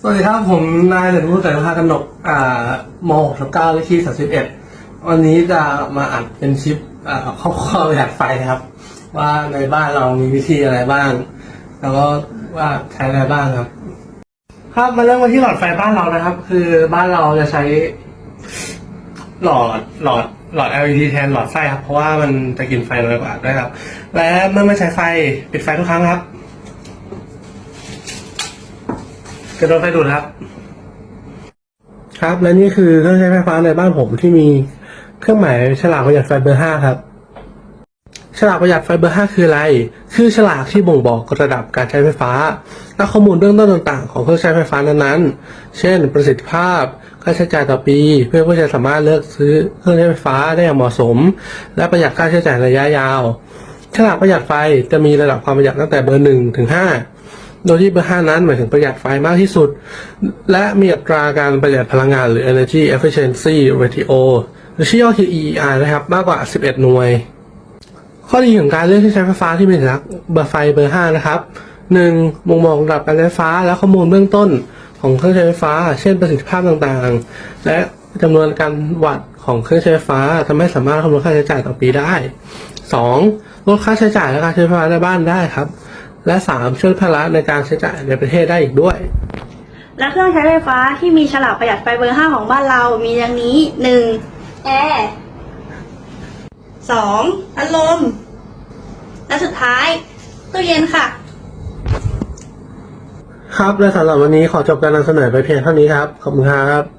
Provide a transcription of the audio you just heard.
สวัสดีครับ ผมนายเด่นผู้แต่ภากันกอ่าม6ทับ9เลขที่31 วันนี้จะมาอัดเป็นชิปอ่าครอบครัวประหยัดไฟครับ ว่าในบ้านเรามีวิธีอะไรบ้าง แล้วก็ว่าใช้อะไรบ้างครับ ครับมาเริ่มกันที่หลอดไฟบ้านเรานะครับ คือบ้านเราจะใช้ หลอดหลอดหลอด LED แทนหลอดไฟครับ เพราะว่ามันจะกินไฟน้อยกว่าด้วยครับ และเมื่อไม่ใช้ไฟปิดไฟทุกครั้งครับ กระโดดไฟดูดครับ ครับ และนี่คือเครื่องใช้ไฟฟ้าในบ้านผมที่มีเครื่องหมายฉลากประหยัดไฟเบอร์ห้าครับ ฉลากประหยัดไฟเบอร์ห้าคืออะไร คือฉลากที่บ่งบอกระดับการใช้ไฟฟ้า และข้อมูลเบื้องต้นต่างๆ ของเครื่องใช้ไฟฟ้านั้นๆ เช่น ประสิทธิภาพ ค่าใช้จ่ายต่อปี เพื่อผู้ใช้สามารถเลือกซื้อเครื่องใช้ไฟฟ้าได้อย่างเหมาะสม และประหยัดค่าใช้จ่ายระยะยาว ฉลากประหยัดไฟจะมีระดับความประหยัดตั้งแต่เบอร์หนึ่งถึงห้า โดยที่เบอร์ห้านั้นหมายถึงประหยัดไฟมากที่สุด และมีอัตราการประหยัดพลังงานหรือ energy efficiency ratio หรือชื่อย่อคือ EER นะครับ มากกว่า 11 หน่วย ข้อดีของการเลือกที่ใช้ไฟฟ้าที่เป็นสัญลักษณ์เบอร์ไฟเบอร์ห้านะครับหนึ่งบ่งบอกระดับการใช้ไฟฟ้าและข้อมูลเบื้องต้นของเครื่องใช้ไฟฟ้า เช่นประสิทธิภาพต่างๆ และจำนวนการวัตต์ของเครื่องใช้ไฟฟ้าทำให้สามารถคำนวณค่าใช้จ่ายต่อปีได้สองลดค่าใช้จ่ายและการใช้ไฟฟ้าในบ้านได้ครับ และสามช่วยภาระในการใช้จ่ายในประเทศได้อีกด้วย และเครื่องใช้ไฟฟ้าที่มีฉลากประหยัดไฟเบอร์ 5 ของบ้านเรามีดังนี้ 1. แอร์ 2. พัดลม และสุดท้ายตู้เย็นค่ะ ครับและสำหรับวันนี้ขอจบการนำเสนอไปเพียงเท่านี้ครับ ขอบคุณครับ